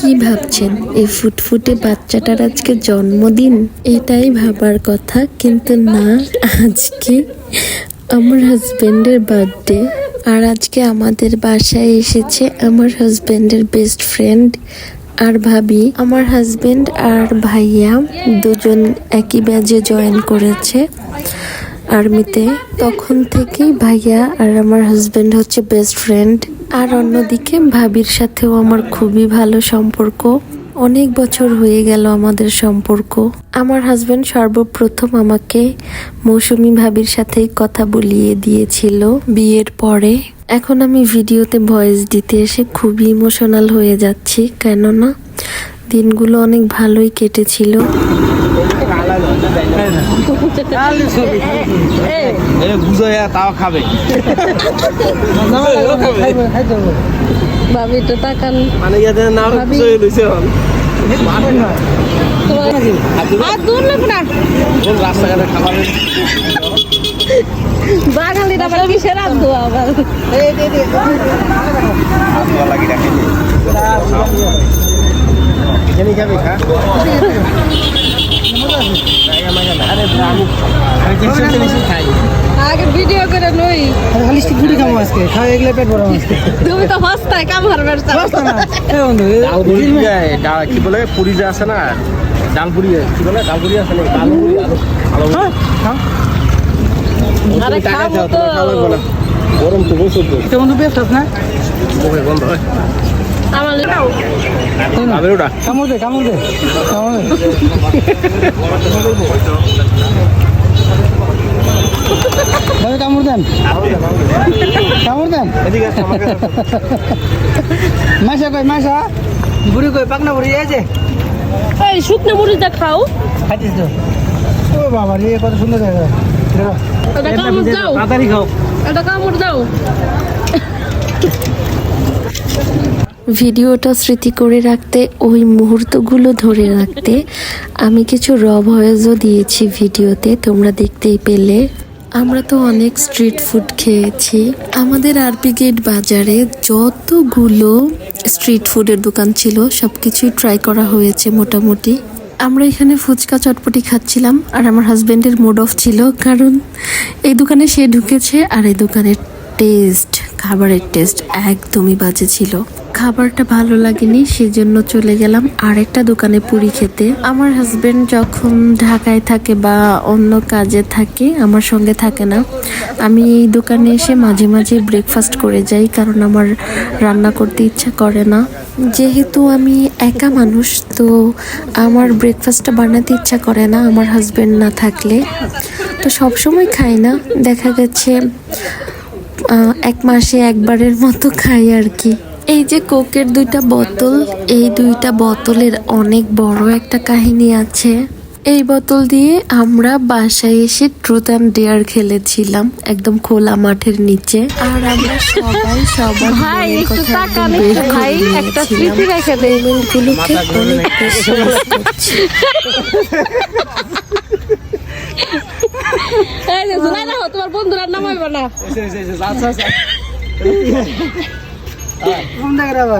কি ভাবছেন? এই ফুটফুটে বাচ্চাটার আজকে জন্মদিন? এটাই ভাবার কথা, কিন্তু না, আজকে আমার হাজবেন্ডের বার্থডে আর আজকে আমাদের বাসায় এসেছে আমার হাজবেন্ডের বেস্ট ফ্রেন্ড আর ভাবি। আমার হাজবেন্ড আর ভাইয়া দুজন একই ব্যাজে জয়েন করেছে আর্মিতে তখন থেকেই ভাইয়া আর আমার হাজবেন্ড হচ্ছে বেস্ট ফ্রেন্ড আর অন্যদিকে ভাবির সাথেও আমার খুবই ভালো সম্পর্ক। অনেক বছর হয়ে গেল আমাদের সম্পর্ক। আমার হাজব্যান্ড সর্বপ্রথম আমাকে মৌসুমি ভাবির সাথেই কথা বলিয়ে দিয়েছিল বিয়ের পরে। এখন আমি ভিডিওতে ভয়েস দিতে এসে খুবই ইমোশনাল হয়ে যাচ্ছি, কেননা দিনগুলো অনেক ভালোই কেটেছিল। এ তাও খাবে। ভাবি তো তাকান। মানে নাম লইছে বাঙালির আবার কিসের আদু আবার? এখানে খাবে খা আরে আমি আমি কিছু বেশি খাই আগে ভিডিও করে নই খালি স্টিক গুড়ি খাব আজকে। খাওয়া এগুলো পেট ভরা আজকে। তুমি তো হস্তায় কাম হারবার বাস্তা না। এ বন্ধু ডাল পুরি ডাল কি বলে? পুরি যে আছে না ডাল পুরি কি বলে? ডাল পুরি আছে না? আলু পুরি আলু আলু হ্যাঁ, আরে খাব তো। গরম তো বসে তো। বন্ধু পেট না? মুখে গন্ধ হয়। কামড় দে কামড় দে কামড় দে ভাই কামড় দেন কামড় দেন মাসা কই মাসা বুড়ি কই পাকনা বুড়ি এই যে এই শুকনো মুড়িটা খাও খাইছিস তো ও বাবা রে কত সুন্দর জায়গা এটা কামড় দাও তাড়াতাড়ি খাও এটা কামড় দাও। ভিডিওটা স্মৃতি করে রাখতে, ওই মুহূর্তগুলো ধরে রাখতে, আমি কিছু র ভয়েসও দিয়েছি ভিডিওতে, তোমরা দেখতেই পেলে। আমরা তো অনেক স্ট্রিট ফুড খেয়েছি। আমাদের আরপি গেট বাজারে যতগুলো স্ট্রিট ফুডের দোকান ছিল সব কিছুই ট্রাই করা হয়েছে মোটামুটি। আমরা এখানে ফুচকা চটপটি খাচ্ছিলাম, আর আমার হাজব্যান্ডের মুড অফ ছিল, কারণ এই দোকানে সে ঢুকেছে, আর এই দোকানের টেস্ট খাবারের টেস্ট একদমই বাজে ছিল। খাবারটা ভালো লাগেনি, সেজন্য চলে গেলাম আরেকটা দোকানে পুরি খেতে। আমার হাজব্যান্ড যখন ঢাকায় থাকে বা অন্য কাজে থাকে, আমার সঙ্গে থাকে না। আমি এই দোকানে এসে মাঝে মাঝে ব্রেকফাস্ট করে যাই, কারণ আমার রান্না করতে ইচ্ছা করে না। যেহেতু আমি একা মানুষ, তো আমার ব্রেকফাস্টটা বানাতে ইচ্ছা করে না, আমার হাজব্যান্ড না থাকলে। তো সবসময় খাই না। দেখা গেছে এক মাসে একবারের মতো খাই আর কি। এই যে কোকের দুইটা বোতল এই দুইটা বোতলের অনেক বড় একটা কাহিনী আছে। এই বোতল দিয়ে আমরা বাসায় এসে ট্রুথ অ্যান্ড ডেয়ার খেলেছিলাম একদম খোলা মাঠের নিচে। আর আমরা সবাই সবার মোমেন্টগুলোকে অনেক এই যে শোনাই না তোমার বন্ধুরা নামাইবে না। আচ্ছা আচ্ছা। কোন জায়গায় না।